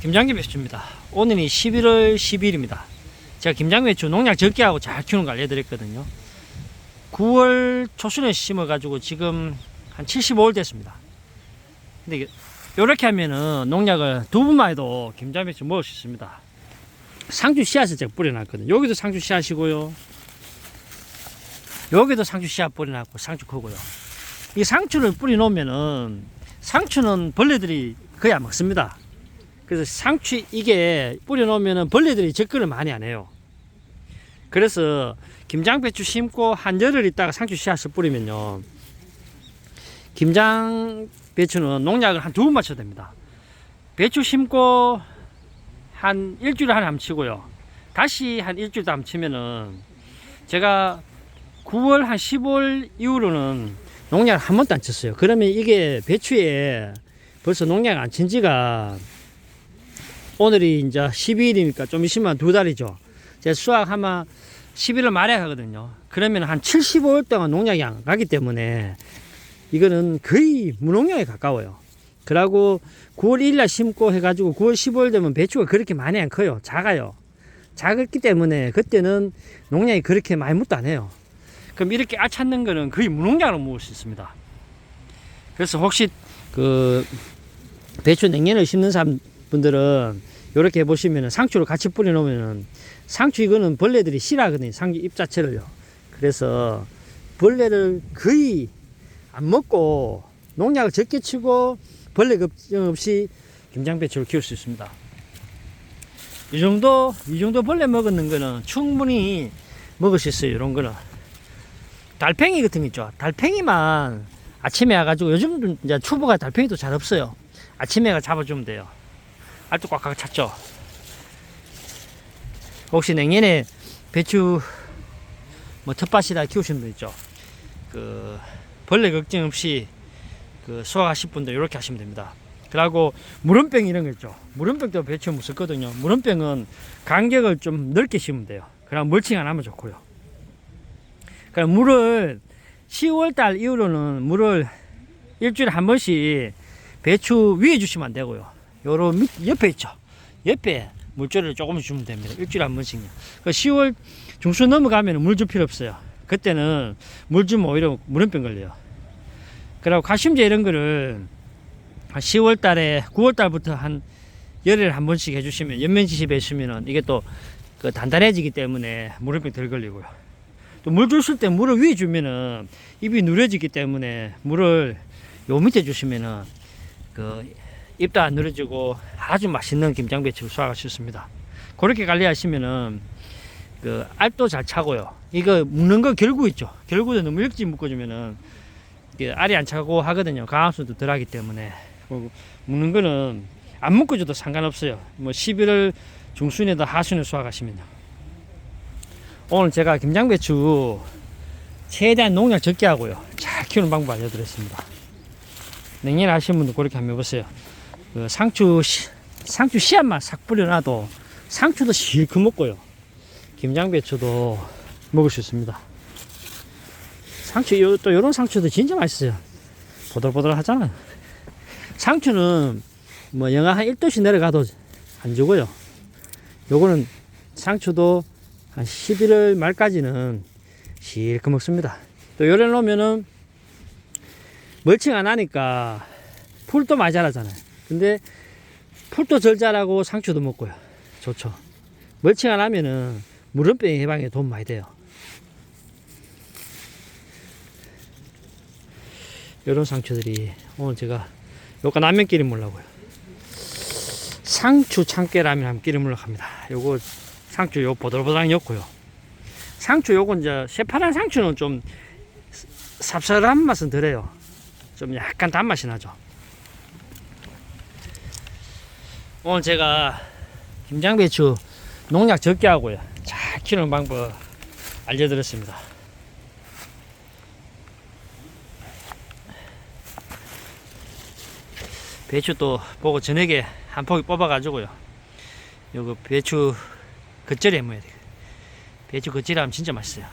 김장기 배추입니다. 오늘이 11월 10일입니다. 제가 김장 배추 농약 적게 하고 잘 키우는 거 알려드렸거든요. 9월 초순에 심어가지고 지금 한 75일 됐습니다. 근데 이렇게 하면은 농약을 두 번만 해도 김장 배추 먹을 수 있습니다. 상추 씨앗을 제가 뿌려놨거든요. 여기도 상추 씨앗이고요. 여기도 상추 씨앗 뿌려놨고 상추 크고요. 이 상추를 뿌려놓으면은 상추는 벌레들이 거의 안 먹습니다. 그래서 상추 이게 뿌려놓으면은 벌레들이 접근을 많이 안 해요. 그래서 김장 배추 심고 한 열흘 있다가 상추 씨앗을 뿌리면요. 김장 배추는 농약을 한 두 번 맞춰야 됩니다. 배추 심고 한 일주일에 하나 함치고요. 다시 한 일주일 더 함치면은 제가 9월 한 15월 이후로는 농약을 한 번도 안 쳤어요. 그러면 이게 배추에 벌써 농약 안 친 지가 오늘이 이제 12일이니까 좀 있으면 두 달이죠. 제 수학 아마 11월 말에 하거든요. 그러면 한 75일 동안 농약이 안 가기 때문에 이거는 거의 무농약에 가까워요. 그러고 9월 1일 날 심고 해가지고 9월 15일 되면 배추가 그렇게 많이 안 커요. 작아요. 작았기 때문에 그때는 농약이 그렇게 많이 묻도 안 해요. 그럼 이렇게 알 찾는 거는 거의 무농약으로 먹을 수 있습니다. 그래서 혹시 그 배추 냉년을 심는 사람 분들은 이렇게 해보시면은 상추를 같이 뿌려놓으면은 상추 이거는 벌레들이 싫어하거든요. 상추 잎 자체를요. 그래서 벌레를 거의 안 먹고 농약을 적게 치고 벌레 걱정 없이 김장배추를 키울 수 있습니다. 이 정도, 이 정도 벌레 먹는 거는 충분히 먹을 수 있어요. 이런 거는. 달팽이 같은 거 있죠. 달팽이만 아침에 와가지고 요즘 이제 초보가 달팽이도 잘 없어요. 아침에 가 잡아주면 돼요. 알도 꽉꽉 찼죠. 혹시 내년에 배추 뭐 텃밭이다 키우시는 분 있죠. 그 벌레 걱정 없이 그 수확하실 분들 이렇게 하시면 됩니다. 그리고 물원병 이런 거 있죠. 물원병도 배추에 무섭거든요. 물원병은 간격을 좀 넓게 심으면 돼요. 그럼 멀칭 안 하면 좋고요. 그럼 물을 10월 달 이후로는 물을 일주일에 한 번씩 배추 위에 주시면 안 되고요. 요로 밑 옆에 있죠. 옆에 물줄을 조금씩 주면 됩니다. 일주일에 한 번씩요. 그 10월 중순 넘어가면 물 줄 필요 없어요. 그때는 물 주면 오히려 물원병 걸려요. 그리고 가심제 이런 거를 한 10월 달에 9월 달부터 한 열흘에 한 번씩 해주시면 연면지십에 있으면은 이게 또 그 단단해지기 때문에 물원병 덜 걸리고요. 또물 주실 때 물을 위에 주면은 입이 누래지기 때문에 물을 요 밑에 주시면은 그 입도 안 누래지고 아주 맛있는 김장배추를 수확할 수 있습니다. 그렇게 관리하시면은 그 알도 잘 차고요. 이거 묶는 거 결구 있죠. 결구도 너무 일찍 묶어주면은 알이 안 차고 하거든요. 강함수도 덜하기 때문에 묶는 거는 안 묶어줘도 상관없어요. 뭐 11월 중순에도 하순에 수확하시면요. 오늘 제가 김장배추 최대한 농약 적게 하고요. 잘 키우는 방법 알려드렸습니다. 냉년 하시는 분도 그렇게 한번 해보세요. 그 상추, 씨- 상추 씨앗만 싹 뿌려놔도 상추도 실컷 먹고요. 김장배추도 먹을 수 있습니다. 상추, 요, 또 요런 상추도 진짜 맛있어요. 보들보들 하잖아요. 상추는 뭐 영하 한 1도씩 내려가도 안 주고요. 요거는 상추도 한 11월 말까지는 실컷 먹습니다. 또 요래 놓으면은 멀칭 안 하니까 풀도 많이 자라잖아요. 근데 풀도 절 자라고 상추도 먹고요. 좋죠. 멀칭 안 하면은 물원병 예방에 도움 많이 돼요. 요런 상추들이 오늘 제가 요거 라면 끼리 먹으려고요. 상추 참깨 라면 한번 끼리 먹으려고 합니다. 요거 상추 요 보들보들한 였고요. 상추 요건 이제 새파란 상추는 좀 쌉쌀한 맛은 덜해요. 좀 약간 단맛이 나죠. 오늘 제가 김장배추 농약 적게 하고요. 잘 키우는 방법 알려드렸습니다. 배추 또 보고 저녁에 한 포기 뽑아가지고요. 요거 배추 겉절이 해먹어야 돼요. 배추 겉절이 하면 진짜 맛있어요.